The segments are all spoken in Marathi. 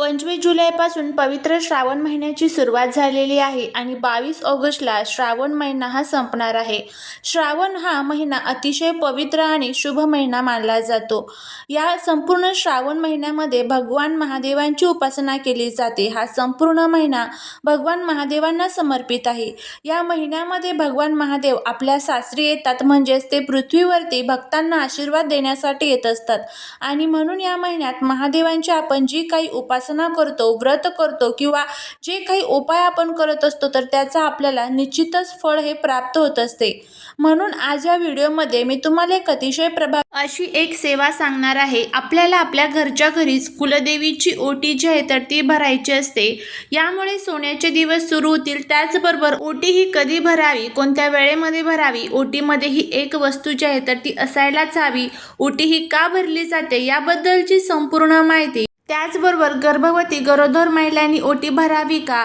पंचवीस जुलैपासून पवित्र श्रावण महिन्याची सुरुवात झालेली आहे आणि बावीस ऑगस्टला श्रावण महिना हा संपणार आहे. श्रावण हा महिना अतिशय पवित्र आणि शुभ महिना मानला जातो. या संपूर्ण श्रावण महिन्यामध्ये भगवान महादेवांची उपासना केली जाते. हा संपूर्ण महिना भगवान महादेवांना समर्पित आहे. या महिन्यामध्ये भगवान महादेव आपल्या सासरी येतात म्हणजेच ते पृथ्वीवरती भक्तांना आशीर्वाद देण्यासाठी येत असतात. आणि म्हणून या महिन्यात महादेवांची आपण जी काही उपासना करतो व्रत करतो किंवा जे काही उपाय आपण करत असतो तर त्याचा आपल्याला निश्चितच फळ हे प्राप्त होत असते. म्हणून आज या व्हिडिओमध्ये मी तुम्हाला एक अतिशय प्रभाव अशी एक सेवा सांगणार आहे. आपल्याला आपल्या घरच्या घरीच कुलदेवीची ओटी जी आहे तर ती भरायची असते. यामुळे सोन्याचे दिवस सुरू होतील. त्याचबरोबर ओटी ही कधी भरावी कोणत्या वेळेमध्ये भरावी ओटीमध्ये ही एक वस्तू जी आहे तर ती असायलाच हवी. ओटी ही का भरली जाते याबद्दलची संपूर्ण माहिती त्याचबरोबर गर्भवती गरोदर महिलांनी ओटी भरावी का?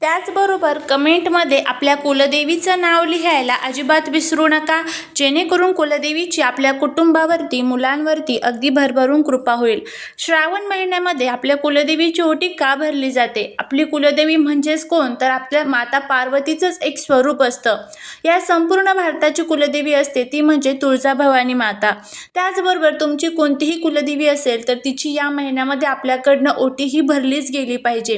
त्याचबरोबर कमेंटमध्ये आपल्या कुलदेवीचं नाव लिहायला अजिबात विसरू नका. जेणेकरून कुलदेवीची आपल्या कुटुंबावरती मुलांवरती अगदी भरभरून कृपा होईल. श्रावण महिन्यामध्ये आपल्या कुलदेवीची ओटी का भरली जाते? आपली कुलदेवी म्हणजेच कोण? तर आपल्या माता पार्वतीचंच एक स्वरूप असतं. या संपूर्ण भारताची कुलदेवी असते ती म्हणजे तुळजाभवानी माता. त्याचबरोबर तुमची कोणतीही कुलदेवी असेल तर तिची या महिन्यामध्ये आपल्याकडनं ओटी ही भरलीच गेली पाहिजे.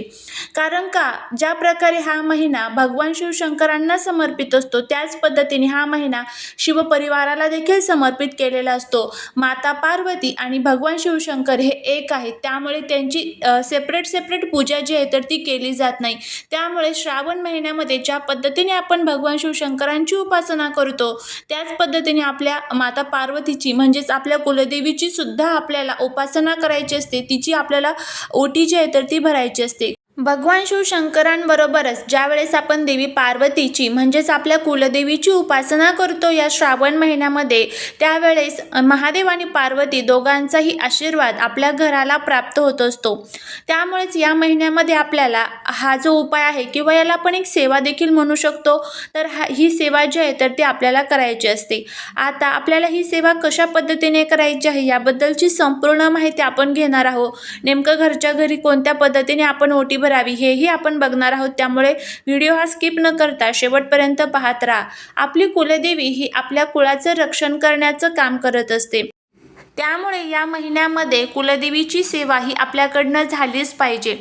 कारण का? ज्या प्रकारे हा महिना भगवान शिवशंकरांना समर्पित असतो. त्याच पद्धतीने हा महिना शिवपरिवाराला देखील समर्पित केलेला असतो. माता पार्वती आणि भगवान शिवशंकर हे एक आहेत. त्यामुळे त्यांची सेपरेट सेपरेट पूजा जी आहे तर ती केली जात नाही. त्यामुळे श्रावण महिन्यामध्ये ज्या पद्धतीने आपण भगवान शिवशंकरांची उपासना करतो त्याच पद्धतीने आपल्या माता पार्वतीची म्हणजेच आपल्या कुलदेवीची सुद्धा आपल्याला उपासना करायची असते. तिची आपल्याला ओटी जी आहे तर ती भरायची असते. भगवान शिवशंकरांबरोबरच ज्यावेळेस आपण देवी पार्वतीची म्हणजेच आपल्या कुलदेवीची उपासना करतो या श्रावण महिन्यामध्ये त्यावेळेस महादेव आणि पार्वती दोघांचाही आशीर्वाद आपल्या घराला प्राप्त होत असतो. त्यामुळेच या महिन्यामध्ये आपल्याला हा जो उपाय आहे किंवा याला आपण एक सेवा देखील म्हणू शकतो तर हा ही सेवा जी आहे तर ती आपल्याला करायची असते. आता आपल्याला ही सेवा कशा पद्धतीने करायची आहे याबद्दलची संपूर्ण माहिती आपण घेणार आहोत. नेमकं घरच्या घरी कोणत्या पद्धतीने आपण ओटी करावी हेही आपण बघणार आहोत. त्यामुळे व्हिडिओ हा स्किप न करता शेवटपर्यंत पाहत राहा. आपली कुलदेवी ही आपल्या कुळाचं रक्षण करण्याचं काम करत असते. त्यामुळे या महिन्यामध्ये कुलदेवीची सेवा ही आपल्याकडनं झालीच पाहिजे.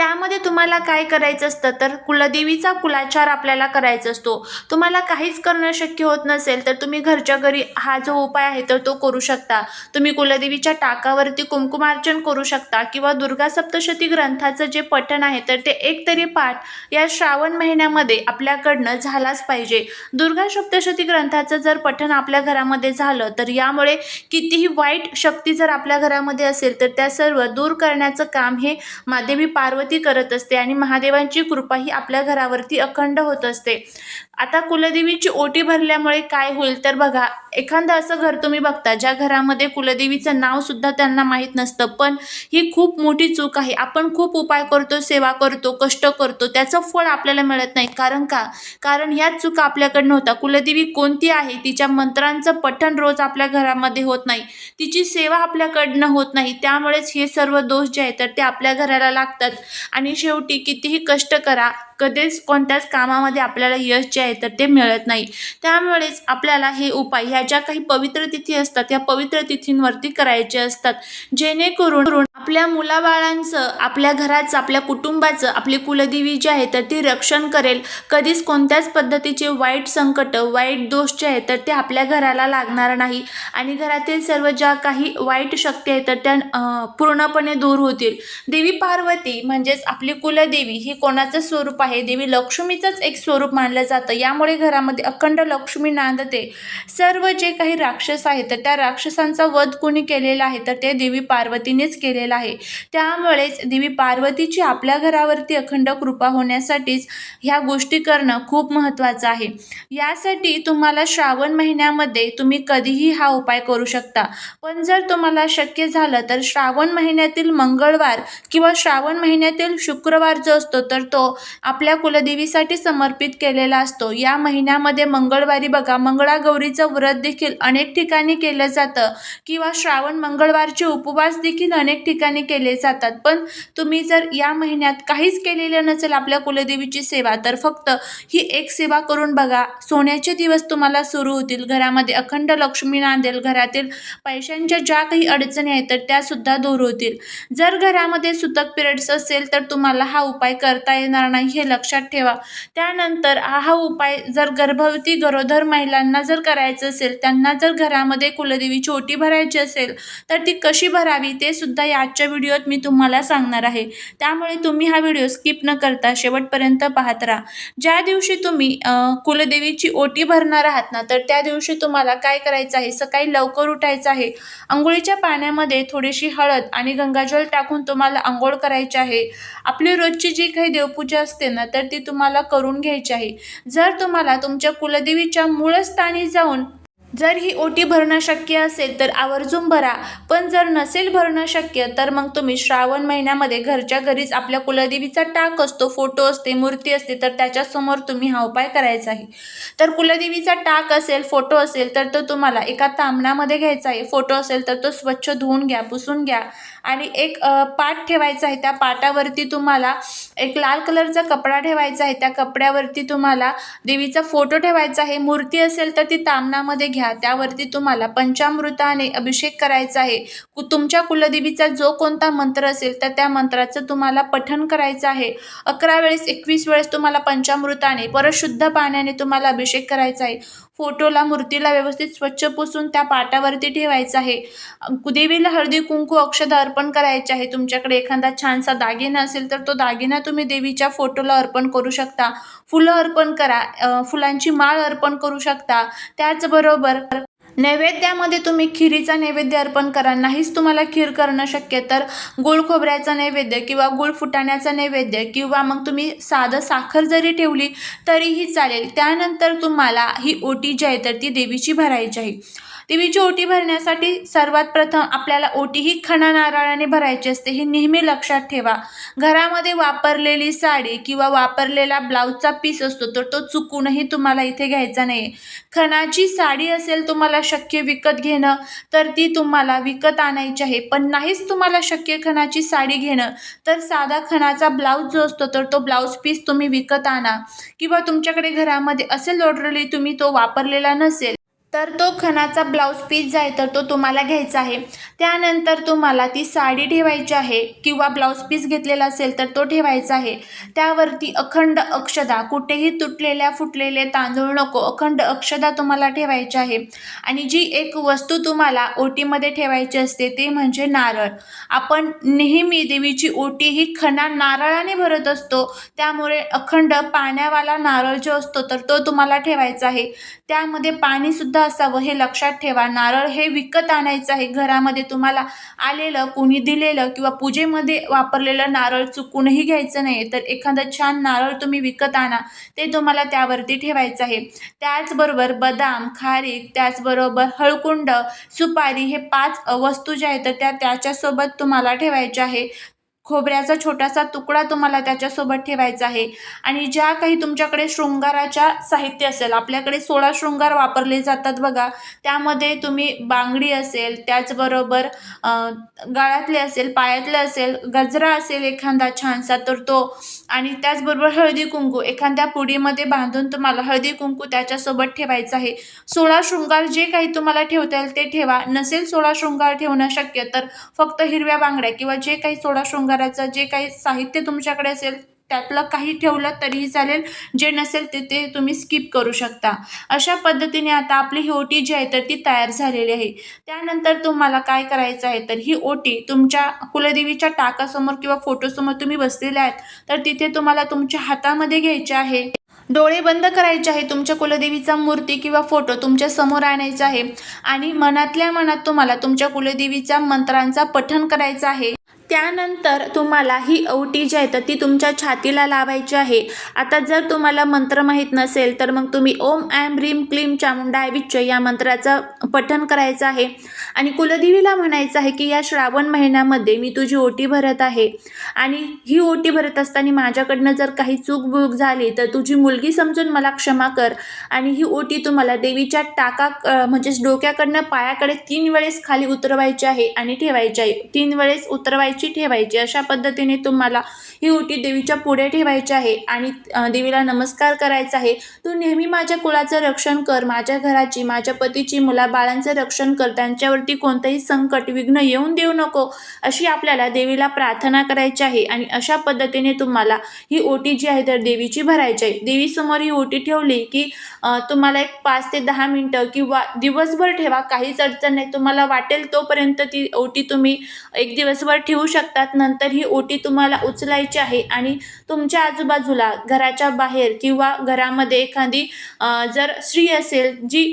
त्यामध्ये तुम्हाला काय करायचं असतं? तर कुलदेवीचा कुलाचार आपल्याला करायचा असतो. तुम्हाला काहीच करणं शक्य होत नसेल तर तुम्ही घरच्या घरी हा जो उपाय आहे तर तो करू शकता. तुम्ही कुलदेवीच्या टाकावरती कुंकुमार्चन करू शकता किंवा दुर्गा सप्तशती ग्रंथाचं जे पठण आहे तर ते एक तरी पाठ या श्रावण महिन्यामध्ये आपल्याकडनं झालाच पाहिजे. दुर्गा सप्तशती ग्रंथाचं जर पठण आपल्या घरामध्ये झालं तर यामुळे कितीही वाईट शक्ती जर आपल्या घरामध्ये असेल तर त्या सर्व दूर करण्याचं काम हे मादेवी पार्वती करत असते आणि महादेवांची कृपा ही आपल्या घरावरती अखंड होत असते. आता कुलदेवीची ओटी भरल्यामुळे काय होईल तर बघा एखादं असं घर तुम्ही बघता ज्या घरामध्ये कुलदेवीचं नाव सुद्धा त्यांना माहीत नसतं पण ही खूप मोठी चूक आहे. आपण खूप उपाय करतो सेवा करतो कष्ट करतो त्याचं फळ आपल्याला मिळत नाही. कारण का? कारण ह्याच चुका आपल्याकडनं होता. कुलदेवी कोणती आहे? तिच्या मंत्रांचं पठण रोज आपल्या घरामध्ये होत नाही. तिची सेवा आपल्याकडनं होत नाही. त्यामुळेच हे सर्व दोष जे आहेत तर ते आपल्या घराला लागतात. आणि शेवटी कितीही कष्ट करा कधीच कोणत्याच कामामध्ये आपल्याला यश जे आहे तर ते मिळत नाही. त्यामुळेच आपल्याला हे उपाय ह्या ज्या काही पवित्र तिथी असतात ह्या पवित्र तिथींवरती करायचे असतात. जेणेकरून आपल्या मुलाबाळांचं आपल्या घराचं आपल्या कुटुंबाचं आपली कुलदेवी जी आहे तर ती रक्षण करेल. कधीच कोणत्याच पद्धतीचे वाईट संकट वाईट दोष जे आहेत तर ते आपल्या घराला लागणार नाही. आणि घरातील सर्व ज्या काही वाईट शक्ती आहेत तर त्या पूर्णपणे दूर होतील. देवी पार्वती म्हणजेच आपली कुलदेवी ही कोणाचं स्वरूप आहे? आहे. देवी लक्ष्मीचंच एक स्वरूप मानलं जातं. यामुळे घरामध्ये अखंड लक्ष्मी नांदते सर्व जे काही राक्षस आहेत तर त्या राक्षसांचा वध कोणी केलेला आहे तर ते देवी पार्वतीनेच केलेलं आहे. त्यामुळेच देवी पार्वतीची आपल्या घरावरती अखंड कृपा होण्यासाठीच ह्या गोष्टी करणं खूप महत्त्वाचं आहे. यासाठी तुम्हाला श्रावण महिन्यामध्ये तुम्ही कधीही हा उपाय करू शकता. पण जर तुम्हाला शक्य झालं तर श्रावण महिन्यातील मंगळवार किंवा श्रावण महिन्यातील शुक्रवार जो असतो तर तो आपल्या कुलदेवीसाठी समर्पित केलेला असतो. या महिन्यामध्ये मंगळवारी बघा मंगळागौरीचं व्रत देखील अनेक ठिकाणी केलं जातं. किंवा श्रावण मंगळवारचे उपवास देखील अनेक ठिकाणी केले जातात. पण तुम्ही जर या महिन्यात काहीच केलेलं नसेल आपल्या कुलदेवीची सेवा तर फक्त ही एक सेवा करून बघा. सोन्याचे दिवस तुम्हाला सुरू होतील. घरामध्ये अखंड लक्ष्मी नांदेल घरातील पैशांच्या ज्या काही अडचणी आहेत तर त्यासुद्धा दूर होतील. जर घरामध्ये सुतक पिरियड्स असेल तर तुम्हाला हा उपाय करता येणार नाही. हे लक्षात ठेवा. त्यानंतर हा उपाय जर गर्भवती गरोदर महिलांना जर करायचं असेल त्यांना जर घरामध्ये कुलदेवीची ओटी भरायची असेल तर ती कशी भरावी ते सुद्धा याच्या व्हिडिओत मी तुम्हाला सांगणार आहे. त्यामुळे तुम्ही हा व्हिडिओ स्किप न करता शेवटपर्यंत पाहत राहा. ज्या दिवशी तुम्ही कुलदेवीची ओटी भरणार आहात ना तर त्या दिवशी तुम्हाला काय करायचं आहे? सकाळी लवकर उठायचं आहे. आंघोळीच्या पाण्यामध्ये थोडीशी हळद आणि गंगाजल टाकून तुम्हाला आंघोळ करायची आहे. आपली रोजची जी काही देवपूजा असते ना तर ती तुम्हाला करून घ्यायची आहे. जर तुम्हाला तुमच्या कुलदेवीच्या मूळस्थानी जाऊन जर ही ओटी भरणं शक्य असेल तर आवर्जून भरा. पण जर नसेल भरणं शक्य तर मग तुम्ही श्रावण महिन्यामध्ये घरच्या घरीच आपल्या कुलदेवीचा टाक असतो फोटो असते मूर्ती असते तर त्याच्यासमोर तुम्ही हा उपाय करायचा आहे. तर कुलदेवीचा टाक असेल फोटो असेल तर तो तुम्हाला एका तांबणामध्ये घ्यायचा आहे. फोटो असेल तर तो स्वच्छ धुवून घ्या पुसून घ्या. आणि एक पाट ठेवायचा आहे त्या पाटावरती तुम्हाला एक लाल कलरचा कपडा ठेवायचा आहे. त्या कपड्यावरती तुम्हाला देवीचा फोटो ठेवायचा आहे. मूर्ती असेल तर ती तामणामध्ये घ्या. त्यावरती तुम्हाला पंचामृताने अभिषेक करायचा आहे. कु तुमच्या कुलदेवीचा जो कोणता मंत्र असेल तर त्या मंत्राचं तुम्हाला पठण करायचं आहे. अकरा वेळेस एकवीस वेळेस तुम्हाला पंचामृताने परत शुद्ध पाण्याने तुम्हाला अभिषेक करायचा आहे. फोटोला मूर्तीला व्यवस्थित स्वच्छ पुसून त्या पाटावरती ठेवायचं आहे. देवीला हळदी कुंकू अक्षद अर्पण करायचे आहे. तुमच्याकडे एखादा छानसा दागिना असेल तर तो दागिना तुम्ही देवीच्या फोटोला अर्पण करू शकता. फुलं अर्पण करा फुलांची माळ अर्पण करू शकता. त्याचबरोबर नैवेद्यामध्ये तुम्ही खिरीचा नैवेद्य अर्पण करा. नाहीच तुम्हाला खीर करणं शक्य तर गुळ खोबऱ्याचा नैवेद्य किंवा गुळ फुटाण्याचा नैवेद्य किंवा मग तुम्ही साधं साखर जरी ठेवली तरीही चालेल. त्यानंतर तुम्हाला ही ओटी जी आहे तर ती देवीची भरायची आहे. देवीची ओटी भरण्यासाठी सर्वात प्रथम आपल्याला ओटी ही खणा नारळाने भरायची असते. हे नेहमी लक्षात ठेवा. घरामध्ये वापरलेली साडी किंवा वापरलेला ब्लाऊजचा पीस असतो तर तो चुकूनही तुम्हाला इथे घ्यायचा नाही खणाची साडी असेल तुम्हाला शक्य विकत घेणं तर ती तुम्हाला विकत आणायची आहे. पण नाहीच तुम्हाला शक्य खणाची साडी घेणं तर साधा खणाचा ब्लाऊज जो असतो तर तो ब्लाऊज पीस तुम्ही विकत आणा. किंवा तुमच्याकडे घरामध्ये असेल ऑर्डरली तुम्ही तो वापरलेला नसेल तर तो खणाचा ब्लाऊज पीस जो आहे तर तो तुम्हाला घ्यायचा आहे. त्यानंतर तुम्हाला ती साडी ठेवायची आहे किंवा ब्लाऊज पीस घेतलेला असेल तर तो ठेवायचा आहे. त्यावरती अखंड अक्षदा कुठेही तुटलेल्या फुटलेले तांदूळ नको अखंड अक्षदा तुम्हाला ठेवायची आहे. आणि जी एक वस्तू तुम्हाला ओटीमध्ये ठेवायची असते ते म्हणजे नारळ. आपण नेहमी देवीची ओटी ही खणा नारळाने भरत असतो. त्यामुळे अखंड पाण्यावाला नारळ जो असतो तर तो तुम्हाला ठेवायचा आहे. त्यामध्ये पाणीसुद्धा असावं हे लक्षात ठेवा. नारळ हे विकत आणायचं आहे. घरामध्ये तुम्हाला आलेलं कोणी दिलेलं किंवा पूजेमध्ये वापरलेलं नारळ चुकूनही घ्यायचं नाही तर एखादं छान नारळ तुम्ही विकत आणा. ते तुम्हाला त्यावरती ठेवायचं आहे. त्याचबरोबर बदाम खारीक त्याचबरोबर हळकुंड सुपारी हे पाच वस्तू ज्या आहेत तर त्या त्याच्यासोबत तुम्हाला ठेवायच्या आहे. खोबऱ्याचा छोटासा तुकडा तुम्हाला त्याच्यासोबत ठेवायचा आहे. आणि ज्या काही तुमच्याकडे शृंगाराच्या साहित्य असेल आपल्याकडे सोळा शृंगार वापरले जातात बघा त्यामध्ये तुम्ही बांगडी असेल त्याचबरोबर गळ्यातले असेल पायातले असेल गजरा असेल एखादा छानसा तर तो आणि त्याचबरोबर हळदी कुंकू एखाद्या पुडीमध्ये बांधून तुम्हाला हळदी कुंकू त्याच्यासोबत ठेवायचं आहे. सोळा शृंगार जे काही तुम्हाला ठेवता येईल ते ठेवा. नसेल सोळा शृंगार ठेवणं शक्य तर फक्त हिरव्या बांगड्या किंवा जे काही सोळा शृंगार शृंगाराचं जे काही साहित्य तुमच्याकडे असेल त्यातलं काही ठेवलं तरीही चालेल. जे नसेल ते ते तुम्ही स्किप करू शकता. अशा पद्धतीने आता आपली ही ओटी जी आहे तर ती तयार झालेली आहे. त्यानंतर तुम्हाला काय करायचं आहे तर ही ओटी तुमच्या कुलदेवीच्या टाकासमोर किंवा फोटोसमोर तुम्ही बसलेल्या आहेत तर तिथे तुम्हाला तुमच्या हातामध्ये घ्यायचे आहे. डोळे बंद करायचे आहे तुमच्या कुलदेवीचा मूर्ती किंवा फोटो तुमच्यासमोर आणायचा आहे. आणि मनातल्या मनात तुम्हाला तुमच्या कुलदेवीच्या मंत्रांचा पठण करायचं आहे. त्यानंतर तुम्हाला ही ओटी जी आहे तर ती तुमच्या छातीला लावायची आहे. आता जर तुम्हाला मंत्र माहीत नसेल तर मग तुम्ही ओम ॲम रीम क्लीम चामुंडा विच्च या मंत्राचं पठण करायचं आहे. आणि कुलदेवीला म्हणायचं आहे की या श्रावण महिन्यामध्ये मी तुझी ओटी भरत आहे. आणि ही ओटी भरत असताना माझ्याकडनं जर काही चूक झाली तर तुझी मुलगी समजून मला क्षमा कर. आणि ही ओटी तुम्हाला देवीच्या टाका म्हणजेच डोक्याकडनं पायाकडे तीन वेळेस खाली उतरवायची आहे आणि ठेवायची आहे. तीन वेळेस उतरवायची ठेवायची अशा पद्धतीने तुम्हाला ही ओटी देवीच्या पुढे ठेवायची आहे आणि देवीला नमस्कार करायचा आहे. तू नेहमी माझ्या कुळाचं रक्षण कर माझ्या घराची माझ्या पतीची मुलाबाळांचं रक्षण कर त्यांच्यावरती कोणतंही संकट विघ्न येऊन देऊ नको अशी आपल्याला देवीला प्रार्थना करायची आहे. आणि अशा पद्धतीने तुम्हाला ही ओटी जी आहे तर देवीची भरायची आहे. देवीसमोर ही ओटी ठेवली की तुम्हाला एक पाच ते दहा मिनटं किंवा दिवसभर ठेवा काहीच अडचण नाही. तुम्हाला वाटेल तोपर्यंत ती ओटी तुम्ही एक दिवसभर ठेवू शकतात. नंतर ही ओटी तुम्हाला उचलायची आहे आणि तुमच्या आजूबाजूला घराच्या बाहेर किंवा घरामध्ये एखादी जर स्त्री असेल जी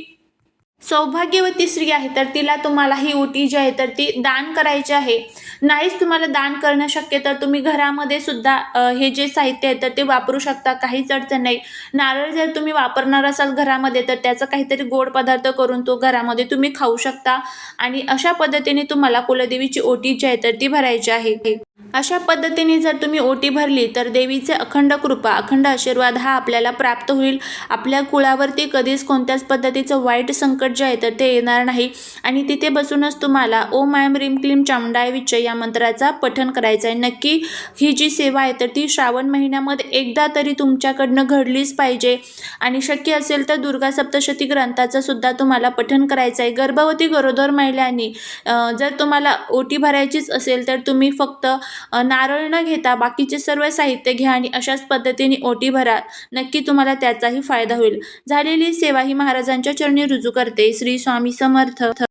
सौभाग्यवती स्त्री आहे तर तिला तुम्हाला ही ओटी जी आहे तर ती दान करायची आहे. नाहीच तुम्हाला दान करणं शक्य तर तुम्ही घरामध्ये सुद्धा हे जे साहित्य आहे तर ते वापरू शकता. काहीच अडचण नाही. नारळ जर तुम्ही वापरणार असाल घरामध्ये तर त्याचा काहीतरी गोड पदार्थ करून तो घरामध्ये तुम्ही खाऊ शकता. आणि अशा पद्धतीने तुम्हाला कुलदेवीची ओटी जी आहे तर ती भरायची आहे. अशा पद्धतीने जर तुम्ही ओटी भरली तर देवीचे अखंड कृपा अखंड आशीर्वाद हा आपल्याला प्राप्त होईल. आपल्या कुळावरती कधीच कोणत्याच पद्धतीचं वाईट संकट जे आहे तर ते येणार नाही. आणि तिथे बसूनच तुम्हाला ओम आयम रिम क्लीम चामुंडाय विच्च या मंत्राचा पठण करायचं आहे नक्की ही जी सेवा आहे तर ती श्रावण महिन्यामध्ये एकदा तरी तुमच्याकडनं घडलीच पाहिजे. आणि शक्य असेल तर दुर्गा सप्तशती ग्रंथाचं सुद्धा तुम्हाला पठण करायचं आहे गर्भवती गरोदर महिलांनी जर तुम्हाला ओटी भरायचीच असेल तर तुम्ही फक्त नारळ न घेता बाकीचे सर्व साहित्य घ्या आणि अशाच पद्धतीने ओटी भरा. नक्की तुम्हाला त्याचाही फायदा होईल. झालेली सेवा ही महाराजांच्या चरणी रुजू करते. श्री स्वामी समर्थ.